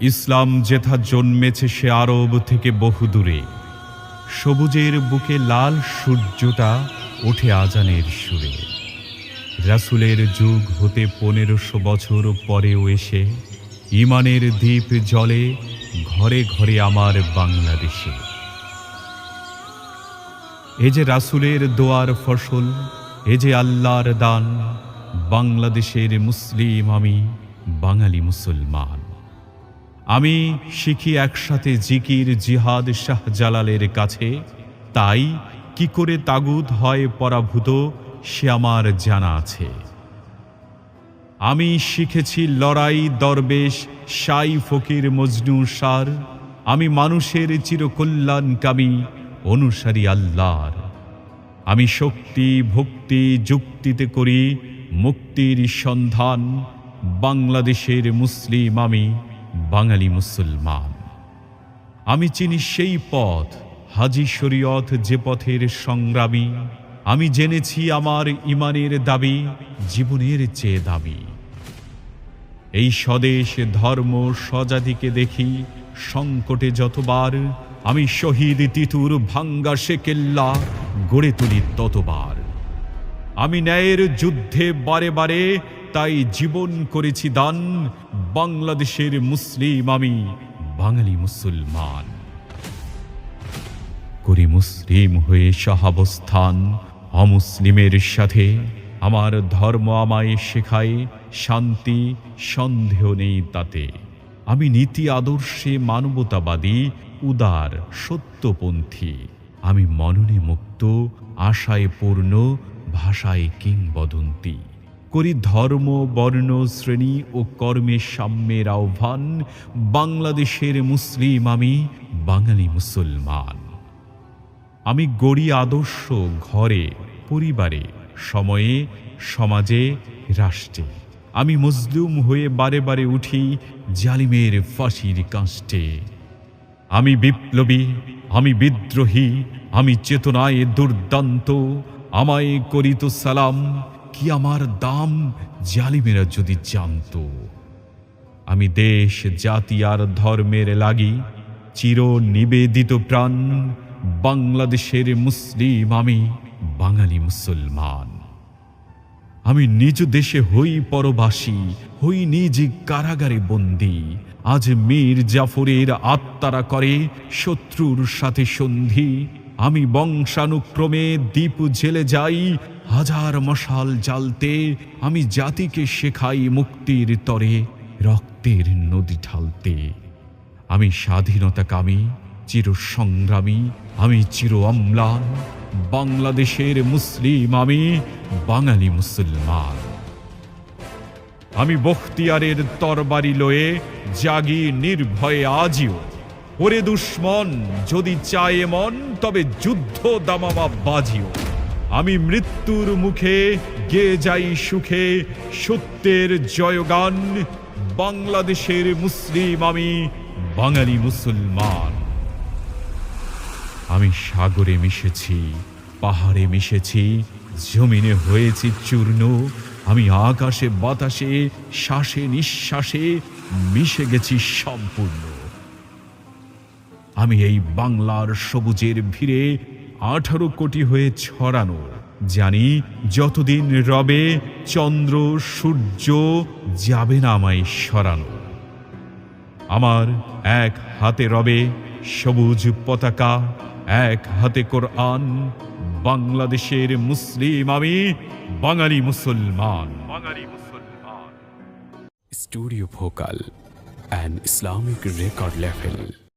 ইসলাম যেথা জন্মেছে সে আরব থেকে বহুদূরে সবুজের বুকে লাল সূর্যটা ওঠে আজানের সুরে। রাসুলের যুগ হতে পনেরোশো বছর পরেও এসে ইমানের দ্বীপ জলে ঘরে ঘরে আমার বাংলাদেশে। এ যে রাসুলের দোয়ার ফসল, এ যে আল্লাহর দান, বাংলাদেশের মুসলিম আমি, বাঙালি মুসলমান। আমি শিখি একসাথে জিকির জিহাদ শাহজালালের কাছে। তাই কি করে তাগুদ হয় পরাভূত, সে আমার জানা আছে। আমি শিখেছি লড়াই, দরবেশ সাই ফকির মজনু সার। আমি মানুষের চিরকল্যাণকামী অনুসারী আল্লাহর। আমি শক্তি, ভক্তি যুক্তিতে করি মুক্তির সন্ধান, বাংলাদেশের মুসলিম আমি। বাঙালি মুসলমান। আমি চিনি সেই পথ, হাজি শরীয়ত যে পথের সংগ্রামী। আমি জেনেছি আমার ইমানের দাবি, জীবনের চেয়ে দাবি। এই স্বদেশ ধর্ম স্বজাতিকে দেখি, সংকটে যতবার আমি শহীদ তিতুর ভাঙ্গা সে কেল্লা গড়ে তুলি ততবার। আমি ন্যায়ের যুদ্ধে বারে বারে তাই জীবন করেছি দান। বাংলাদেশের মুসলিম আমি, বাঙালি মুসলমান। করি মুসলিম হয়ে সহাবস্থান, অমুসলিমের সাথে। আমার ধর্ম আমায় শেখায়, শান্তি, সন্দেহ নেই তাতে। আমি নীতি আদর্শে মানবতাবাদী, উদার, সত্যপন্থী। আমি মননে মুক্ত, আশায় পূর্ণ, ভাষায় কিংবদন্তি। করি ধর্ম, বর্ণ, শ্রেণি ও কর্মের সাম্যের আহ্বান। বাংলাদেশের মুসলিম আমি, বাঙালি মুসলমান। আমি গড়ি আদর্শ ঘরে, পরিবারে, সময়ে, সমাজে, রাষ্ট্রে। আমি মজলুম হয়ে বারে বারে উঠি জালিমের ফাঁসির কাষ্টে আমি বিপ্লবী, আমি বিদ্রোহী, আমি চেতনায় দুর্দান্ত। আমায় করিত সালাম কি আমার দাম জালিমেরা যদি জানতো? আমি দেশ, জাতি আর ধর্মের লাগি চির নিবেদিত প্রাণ। বাংলাদেশের মুসলিম আমি, বাঙালি মুসলমান। আমি নিজ দেশে হই পরবাসী, হই নিজ কারাগারে বন্দী। আজ মীর জাফরের আত্মারা করে শত্রুর সাথে সন্ধি। আমি বংশানুক্রমে দ্বীপ জেলে যাই, হাজার মশাল জ্বালতে আমি জাতিকে শেখাই মুক্তির তরে, রক্তের নদী ঢালতে। আমি স্বাধীনতাকামী চির সংগ্রামী আমি চির অম্লান, বাংলাদেশের মুসলিম আমি, বাঙালি মুসলমান। আমি বখতিয়ারের তরবারি লয়ে জাগি নির্ভয়ে আজিও ওরে দুশ্মন, যদি চায় মন, তবে যুদ্ধ দামামা বাজিও। আমি মৃত্যুর মুখে, গে যাই সুখে, সত্যের জয়গান, বাংলাদেশের মুসলিম আমি, বাঙালি মুসলমান। আমি সাগরে মিশেছি, পাহাড়ে মিশেছি, জমিনে হয়েছি চূর্ণ, আমি আকাশে বাতাসে, শ্বাসে নিঃশ্বাসে মিশে গেছি সম্পূর্ণ। আমি এই বাংলার সবুজের ভিড়ে আঠারো কোটি হয়ে ছড়ানো। জানি যতদিন রবে চন্দ্র সূর্য যাবে না আমায় সরানো। আমার এক হাতে রবে সবুজ পতাকা এক হাতে কোরআন বাংলাদেশের মুসলিম আমি বাঙালি মুসলমান। বাঙালি মুসলমান। Studio Bhokal, an Islamic record label.